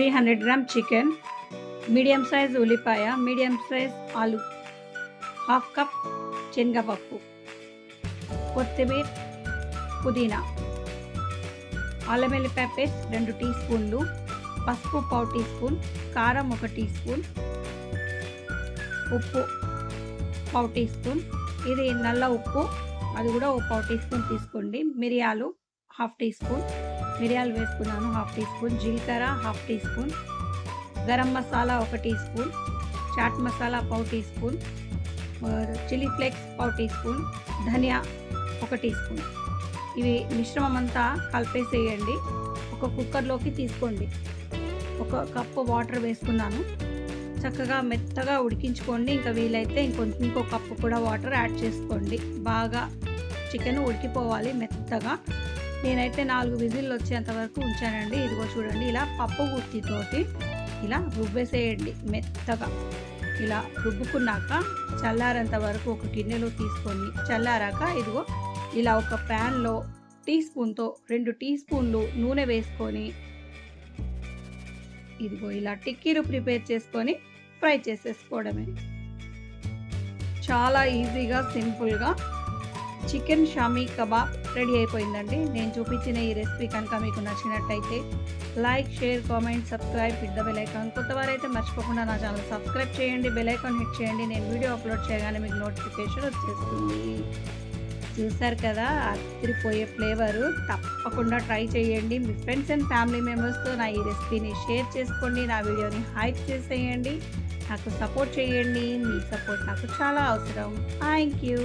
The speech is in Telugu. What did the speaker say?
Three hundred gram chicken medium size ఉల్లిపాయ మీడియం సైజ్ ఆలు హాఫ్ కప్ శనగపప్పు కొత్తిమీర పుదీనా అల్లం వెల్లిపాయ పేస్ట్ రెండు టీ స్పూన్లు పసుపు పావు టీ స్పూన్ కారం ఒక టీ స్పూన్ ఉప్పు పావు టీ స్పూన్. ఇది నల్ల ఉప్పు అది కూడా ఒక పావు టీ స్పూన్ తీసుకోండి. మిరియాలు హాఫ్ టీ స్పూన్. మిరియాలు వేసుకున్నాను హాఫ్ టీ స్పూన్ జీలకర్ర half teaspoon garam masala ఒక టీ స్పూన్ చాట్ మసాలా పావు టీ స్పూన్ చిల్లీ ఫ్లేక్స్ పావు టీ స్పూన్ ధనియా ఒక టీ స్పూన్. ఇవి మిశ్రమం అంతా కలిపేసేయండి. ఒక కుక్కర్లోకి తీసుకోండి. ఒక కప్పు వాటర్ వేసుకున్నాను. చక్కగా మెత్తగా ఉడికించుకోండి. ఇంకా వీలైతే ఇంకొంచెం ఇంకో కప్పు కూడా వాటర్ యాడ్ చేసుకోండి. బాగా చికెన్ ఉడికిపోవాలి మెత్తగా. నేనైతే నాలుగు విజిల్లు వచ్చేంత వరకు ఉంచానండి. ఇదిగో చూడండి ఇలా పప్పు గుత్తితోటి ఇలా రుబ్బేసేయండి మెత్తగా. ఇలా రుబ్బుకున్నాక చల్లారేంత వరకు ఒక గిన్నెలో తీసుకొని చల్లారాక ఇదిగో ఇలా ఒక ప్యాన్లో టీ స్పూన్తో రెండు టీ స్పూన్లు నూనె వేసుకొని ఇదిగో ఇలా టిక్కీలు ప్రిపేర్ చేసుకొని ఫ్రై చేసేసుకోవడమే. చాలా ఈజీగా సింపుల్గా చికెన్ షామీ కబాబ్ రెడీ అయిపోయిందండి. నేను చూపించిన ఈ రెసిపీ కనుక మీకు నచ్చినట్టయితే like share comment subscribe hit the bell icon కొత్త వారైతే మర్చిపోకుండా నా ఛానల్ సబ్స్క్రైబ్ చేయండి బెలైకాన్ హిట్ చేయండి. నేను వీడియో అప్లోడ్ చేయగానే మీకు నోటిఫికేషన్ వచ్చేస్తుంది. చూసారు కదా అదిరిపోయే ఫ్లేవరు. తప్పకుండా ట్రై చేయండి. మీ ఫ్రెండ్స్ అండ్ ఫ్యామిలీ మెంబర్స్తో నా ఈ రెసిపీని షేర్ చేసుకోండి. నా వీడియోని హైప్ చేసేయండి. నాకు సపోర్ట్ చేయండి. మీ సపోర్ట్ నాకు చాలా అవసరం. Thank you.